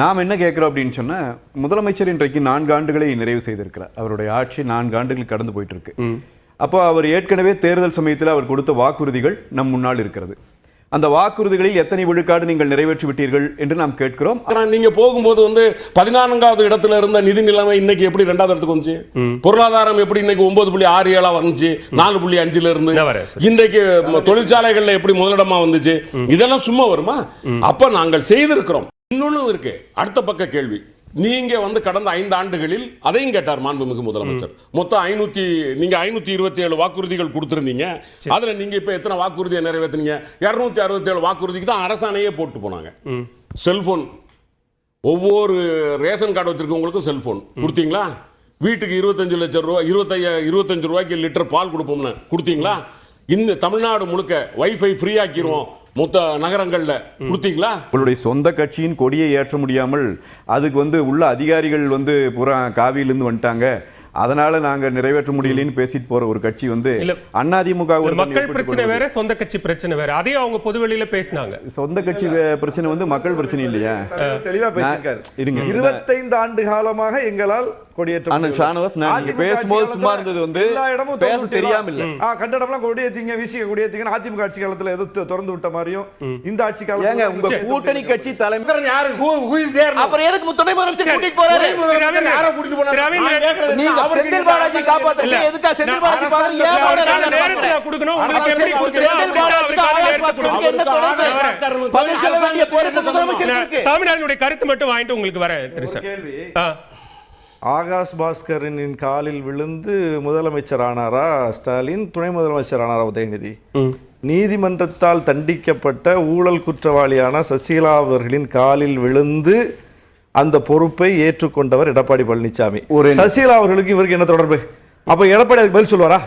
நாம் என்ன கேட்குறோம் அப்படின்னு சொன்னா முதலமைச்சர் இன்றைக்கு நான்கு ஆண்டுகளை நிறைவு செய்திருக்கிறார். அவருடைய ஆட்சி நான்கு ஆண்டுகள் கடந்து போயிட்டு இருக்கு அப்போ அவர் ஏற்கனவே தேர்தல் சமயத்தில் அவர் கொடுத்த வாக்குறுதிகள் நம் முன்னால் இருக்கிறது. அந்த வாக்குறுதிகளில் எத்தனை விழுக்காடு நீங்கள் நிறைவேற்றி விட்டீர்கள் என்று நாம் கேட்கிறோம். ஆனா நீங்க போகும்போது வந்து பதினான்காவது இடத்துல இருந்த நிதி நிலைமை இன்னைக்கு எப்படி ரெண்டாவது இடத்துக்கு வந்துச்சு? பொருளாதாரம் எப்படி இன்னைக்கு ஒன்பது புள்ளி ஆறு ஏழா வந்துச்சு? நாலு புள்ளி அஞ்சுல இருந்து? இன்றைக்கு தொழிற்சாலைகள்ல எப்படி முதலிடமா வந்துச்சு? இதெல்லாம் சும்மா வருமா? அப்ப நாங்கள் செய்திருக்கிறோம். இன்னொன்னு இருக்கு. அடுத்த பக்க கேள்வி. நீங்க வந்து கடந்த ஐந்து ஆண்டுகளில் அதையும் கேட்டார் மாண்புமிகு முதலமைச்சர். மொத்தம் ஐநூத்தி நீங்க ஐநூத்தி இருபத்தி ஏழு வாக்குறுதிகள் கொடுத்திருந்தீங்க. அதுல நீங்க இப்ப எத்தனை வாக்குறுதியை நிறைவேத்துனீங்க? இருநூத்தி அறுபத்தி ஏழு வாக்குறுதிக்கு தான் அரசாணையே போட்டு போனாங்க. செல்போன். ஒவ்வொரு ரேஷன் கார்டு வச்சிருக்கவங்களுக்கும் செல்போன். கொடுத்தீங்களா? வீட்டுக்கு இருபத்தஞ்சு லட்சம் ரூபாய் இருபத்தைய இருபத்தஞ்சு ரூபாய்க்கு லிட்டர் பால் கொடுப்போம்னு கொடுத்தீங்களா? இந்த தமிழ்நாடு முழுக்க வைஃபை ஃப்ரீ ஆக்கிடுவோம் மொத்த நகரங்கள்ல. கொடுத்தீங்களா? உங்களுடைய சொந்த கட்சியின் கொடியை ஏற்ற முடியாமல் அதுக்கு வந்து உள்ள அதிகாரிகள் வந்து புறா காவியிலிருந்து வந்துட்டாங்க. அதனால நாங்க நிறைவேற்ற முடியலன்னு பேசிட்டு போற ஒரு கட்சி வந்து. அதிமுக ஒரு மக்கள் பிரச்சனை வேற சொந்த கட்சி பிரச்சனை வேற அதையும் அவங்க பொதுவெளியில பேசினாங்க சொந்த கட்சி பிரச்சனை வந்து மக்கள் பிரச்சனை இல்லையா தெளிவா பேசியிருக்காரு இருங்க. இருபத்தைந்து ஆண்டு காலமாக எங்களால் கொடியேற்ற ஆனா, முடியவில்லை. ஷானவாஸ், நான் நீங்க அதிமுக பேசும்போது ஆட்சி சும்மா காலத்துல இருந்தது வந்து எல்லா இடமும் பேச திறந்து தெரியாம? இல்ல. ஆ, கட்டடம்லாம் கொடியேத்தீங்க அதிமுக ஆட்சி காலத்துல எது திறந்து விட்ட மாதிரியும் இந்த ஆட்சி ஏங்க காலத்துல உங்க கூட்டணி கட்சி தலைமை யாரு? அப்புறம் எதுக்கு துணை முதலமைச்சர் கூட்டிட்டு போறாரு கூட்டிட்டு போனாரு? நீங்க செந்தில் பாலாஜி காப்பாத்துறீங்க இல்ல. எதுக்கா செந்தில் பாலாஜி பாக்குறீங்க ஏன்? கொடுக்கணும் உங்களுக்கு எப்படி கொடுக்கணும் செந்தில் அவருக்கான ஆகாஷ் பாஸ்கருக்கு என்ன கொடுக்கணும். தொடர்பு? பதில் சொல்ல வேண்டிய பொறுப்பு இருக்கு கருத்து மட்டும் வாங்கிட்டு உங்களுக்கு வரேன் திரு சார் கேள்வி ஆ. ஆகாஷ் பாஸ்கரனின் காலில் விழுந்து முதலமைச்சர் ஆனாரா ஸ்டாலின் துணை முதலமைச்சர் ஆனாரா உதயநிதி நீதிமன்றத்தால் தண்டிக்கப்பட்ட ஊழல் குற்றவாளியான சசிகலா அவர்களின் காலில் விழுந்து அந்த பொறுப்பை ஏற்றுக்கொண்டவர் எடப்பாடி பழனிசாமி. ஒரு- சசிகலா அவர்களுக்கு இவருக்கு என்ன தொடர்பு? அப்ப எடப்பாடி அதுக்கு பதில் சொல்வாரா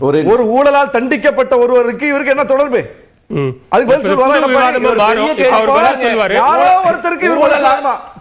ஒரு ஒரு ஊழலால் தண்டிக்கப்பட்ட ஒருவருக்கு இவருக்கு என்ன தொடர்பு. அதுக்கு பதில் சொல்லுவாரா? சொல்லுவாரு. ஒருத்தருக்கு?